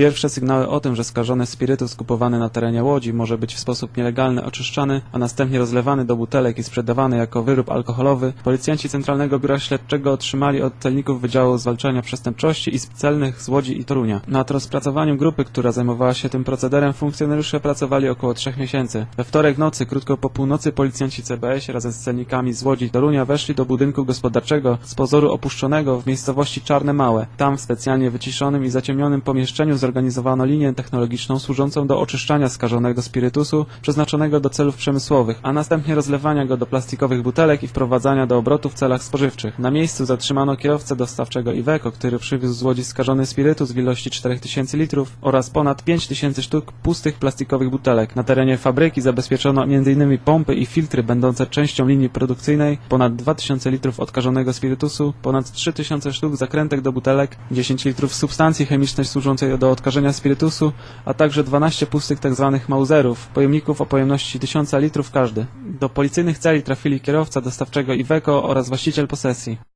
Pierwsze sygnały o tym, że skażony spirytus kupowany na terenie Łodzi może być w sposób nielegalny oczyszczany, a następnie rozlewany do butelek i sprzedawany jako wyrób alkoholowy, policjanci Centralnego Biura Śledczego otrzymali od celników Wydziału Zwalczania Przestępczości i Celnych z Łodzi i Torunia. Nad rozpracowaniem grupy, która zajmowała się tym procederem, funkcjonariusze pracowali około trzech miesięcy. We wtorek nocy, krótko po północy, policjanci CBS razem z celnikami z Łodzi i Torunia weszli do budynku gospodarczego z pozoru opuszczonego w miejscowości Czarne Małe. Tam w specjalnie wyciszonym i zaciemnionym pomieszczeniu zorganizowano linię technologiczną służącą do oczyszczania skażonego spirytusu przeznaczonego do celów przemysłowych, a następnie rozlewania go do plastikowych butelek i wprowadzania do obrotu w celach spożywczych. Na miejscu zatrzymano kierowcę dostawczego Iveco, który przywiózł z Łodzi skażony spirytus w ilości 4000 litrów oraz ponad 5000 sztuk pustych plastikowych butelek. Na terenie fabryki zabezpieczono m.in. pompy i filtry będące częścią linii produkcyjnej, ponad 2000 litrów odkażonego spirytusu, ponad 3000 sztuk zakrętek do butelek, 10 litrów substancji chemicznej służącej do odkażenia spirytusu, a także 12 pustych tzw. mauzerów, pojemników o pojemności 1000 litrów każdy. Do policyjnych celi trafili kierowca dostawczego Iveco oraz właściciel posesji.